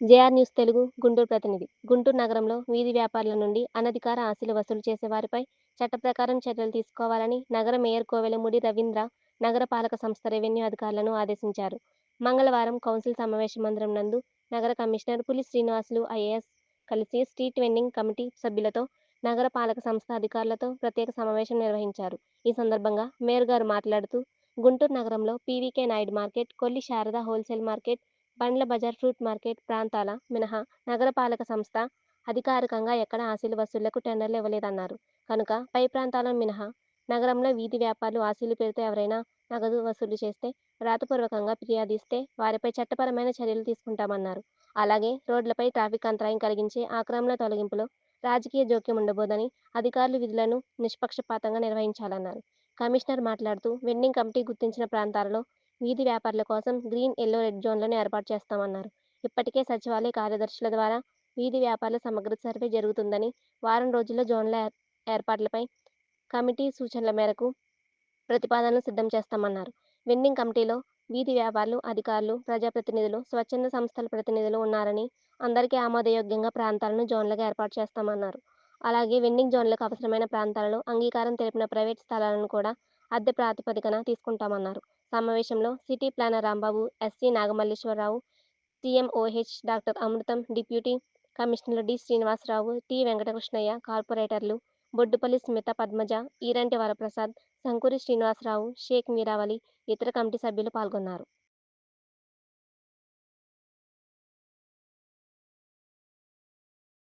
JR news Telugu Guntur ప్రతినిధి. గుంటూరు నగరంలో వీధి వ్యాపారుల నుండి అనధికార ఆస్తులు వసూలు చేసే వారిపై చట్ట ప్రకారం చర్యలు తీసుకోవాలని నగర మేయర్ కోవెలమూడి రవీంద్ర నగర పాలక సంస్థ రెవెన్యూ అధికారులను ఆదేశించారు. మంగళవారం కౌన్సిల్ సమావేశ మందిరం నందు నగర కమిషనర్ పులి శ్రీనివాసులు ఐఏఎస్ కలిసి స్ట్రీట్ వెండింగ్ కమిటీ సభ్యులతో నగర పాలక సంస్థ అధికారులతో ప్రత్యేక సమావేశం నిర్వహించారు. ఈ సందర్భంగా మేయర్ గారు మాట్లాడుతూ గుంటూరు నగరంలో PVK Naidu market Kolli Sarada wholesale market Bandla Bazar fruit market ప్రాంతాల మినహా నగరపాలక సంస్థ అధికారికంగా ఎక్కడ ఆశీలు వసూళ్ళకు టెండర్లు ఇవ్వలేదన్నారు. కనుక పై ప్రాంతాల మినహా నగరంలో వీధి వ్యాపారులు ఆశీలు పేరుతో ఎవరైనా నగదు వసూలు చేస్తే రాతపూర్వకంగా ఫిర్యాదిస్తే వారిపై చట్టపరమైన చర్యలు తీసుకుంటామన్నారు. అలాగే రోడ్లపై ట్రాఫిక్ అంతరాయం కలిగించే ఆక్రమణ తొలగింపులో రాజకీయ జోక్యం ఉండబోదని అధికారులు విధులను నిష్పక్షపాతంగా నిర్వహించాలన్నారు. కమిషనర్ మాట్లాడుతూ వెండింగ్ కమిటీ గుర్తించిన ప్రాంతాలలో వీధి వ్యాపారుల కోసం గ్రీన్ ఎల్లో రెడ్ జోన్లను ఏర్పాటు చేస్తామన్నారు. ఇప్పటికే సచివాలయ కార్యదర్శుల ద్వారా వీధి వ్యాపారుల సమగ్ర సర్వే జరుగుతుందని వారం రోజుల్లో జోన్ల ఏర్- ఏర్పాట్లపై కమిటీ సూచనల మేరకు ప్రతిపాదనలు సిద్ధం చేస్తామన్నారు. వెండింగ్ కమిటీలో వీధి వ్యాపారులు అధికారులు ప్రజాప్రతినిధులు స్వచ్ఛంద సంస్థల ప్రతినిధులు ఉన్నారని అందరికీ ఆమోదయోగ్యంగా ప్రాంతాలను జోన్లుగా ఏర్పాటు చేస్తామన్నారు. అలాగే వెండింగ్ జోన్లకు అవసరమైన ప్రాంతాలలో అంగీకారం తెలిపిన ప్రైవేట్ స్థలాలను కూడా అద్దె ప్రాతిపదికన తీసుకుంటామన్నారు. సమావేశంలో city planner Rambabu SE Nagamalleswararao TMOH doctor Amrutham deputy commissioner D Srinivasarao T Venkatakrishnaiah కార్పొరేటర్లు బొడ్డుపల్లి స్మిత పద్మజ ఈరంటి వరప్రసాద్ సంకూరి శ్రీనివాసరావు షేక్ మీరావలి ఇతర కమిటీ సభ్యులు పాల్గొన్నారు.